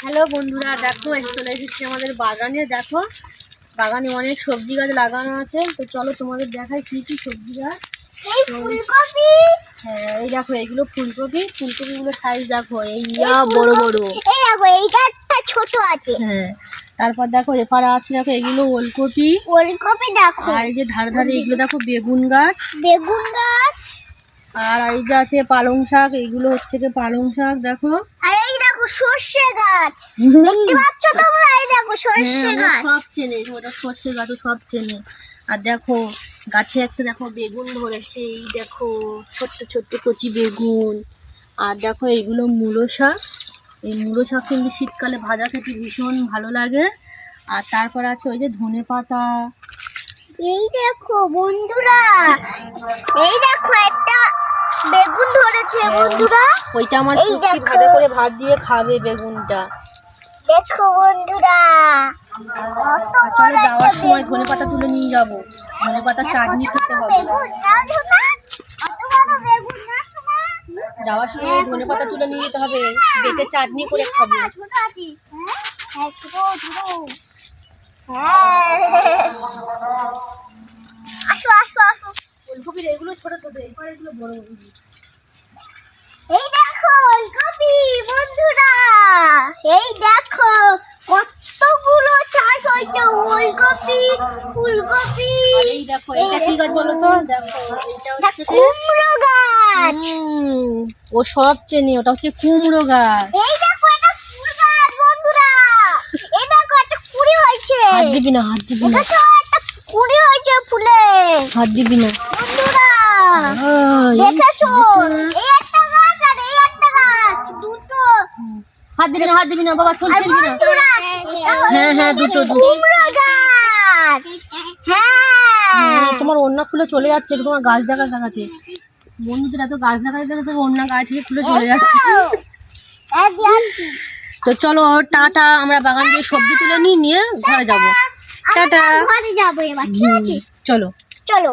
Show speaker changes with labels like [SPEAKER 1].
[SPEAKER 1] Hello বন্ধুরা দেখো এই চলে এসেছি আমাদের বাগানে। দেখো বাগানে অনেক সবজি গাছ লাগানো আছে। তো চলো তোমাদের দেখাই কি কি সবজি গাছ।
[SPEAKER 2] এই
[SPEAKER 1] হ্যাঁ এই দেখো এইগুলো ফুলকপি। ফুলকপিগুলো সাইজ দেখো এই বড় বড়।
[SPEAKER 2] এই দেখো এইটা ছোট আছে।
[SPEAKER 1] হ্যাঁ তারপর দেখো এপারে আছে দেখো এগুলো ওলকপি।
[SPEAKER 2] ফুলকপি দেখো।
[SPEAKER 1] আর এই যে ধারে ধারে এগুলো দেখো বেগুন গাছ।
[SPEAKER 2] বেগুন গাছ।
[SPEAKER 1] আর এই যে আছে পালং শাক এইগুলো হচ্ছে কি পালং শাক দেখো।
[SPEAKER 2] আর দেখো সর্ষে গাছ। দেখতে পাচ্ছ তোমরা? এই দেখো সর্ষে
[SPEAKER 1] হ্যাঁ,
[SPEAKER 2] গাছ।
[SPEAKER 1] সব চেনে ওটা সর্ষে গাছও সব চেনে। আর দেখো গাছে একটা দেখো বেগুন ধরেছে এই দেখো ছোট্ট ছোট্ট কচি বেগুন। আর দেখো এইগুলো মূলো শাক। এই মূলো শাক কিন্তু শীতকালে ভাজা খেতে ভীষণ ভালো লাগে। আর তারপর আছে ওই যে ধনে পাতা।
[SPEAKER 2] এই দেখো বন্ধুরা এই দেখো বেগুন ধরেছে বন্ধুরা।
[SPEAKER 1] ওইটা আমার পুচকি ভাজা করে ভাত দিয়ে খাবে বেগুনটা।
[SPEAKER 2] দেখো বন্ধুরা।
[SPEAKER 1] চলো যাওয়ার সময়। ধনে পাতা তুলে নিয়ে যাব। ধনে পাতা চাটনি খেতে হবে? যাওয়ার সময় ধনে পাতা তুলে নিয়ে যেতে হবে। বেটে চাটনি করে খাব।
[SPEAKER 2] হ্যাঁ, ছোট ছোট
[SPEAKER 1] এগুলো বড় বড়
[SPEAKER 2] এই দেখো বন্ধুরা। এই দেখো কতগুলো চাষ হয়েছে ওলকপি ফুলকপি।
[SPEAKER 1] এই দেখো এটা কি গাছ বলো তো? দেখো এটা
[SPEAKER 2] এটা
[SPEAKER 1] হচ্ছে
[SPEAKER 2] কুমড়ো গাছ।
[SPEAKER 1] ও সব চেনে ওটা হচ্ছে কুমড়ো গাছ।
[SPEAKER 2] এই দেখো এটা ফুল গাছ বন্ধুরা। এই দেখো একটা কুড়ি হয়েছে।
[SPEAKER 1] হাত দিবি না হাত দিবি না।
[SPEAKER 2] দেখেছ একটা কুড়ি হয়েছে ফুলে।
[SPEAKER 1] হাত দিবি না। এই
[SPEAKER 2] দেখেছ? এই একটা গাছ আর এই একটা গাছ দুটো।
[SPEAKER 1] হাত দিবি না হাত দিবি না বাবা
[SPEAKER 2] আর
[SPEAKER 1] চলছিল না। হ্যাঁ, হ্যাঁ, দুটো, দুটো।
[SPEAKER 2] কুমড়ো গাছ। হ্যাঁ।
[SPEAKER 1] হ্যাঁ, তোমার অন্য খুলে চলে যাচ্ছে তোমার গাছ দেখা দেখাতে। বন্ধুদের এত গাছ দেখাতে দেখাতে অন্য গাছ থেকে খুলে চলে যাচ্ছে। তো চলো টাটা আমরা বাগান থেকে সবজি তুলে নিয়ে নিয়ে ঘরে যাব। টাটা।
[SPEAKER 2] ঘরে যাব এবার ঠিক আছে?
[SPEAKER 1] চলো।
[SPEAKER 2] চলো।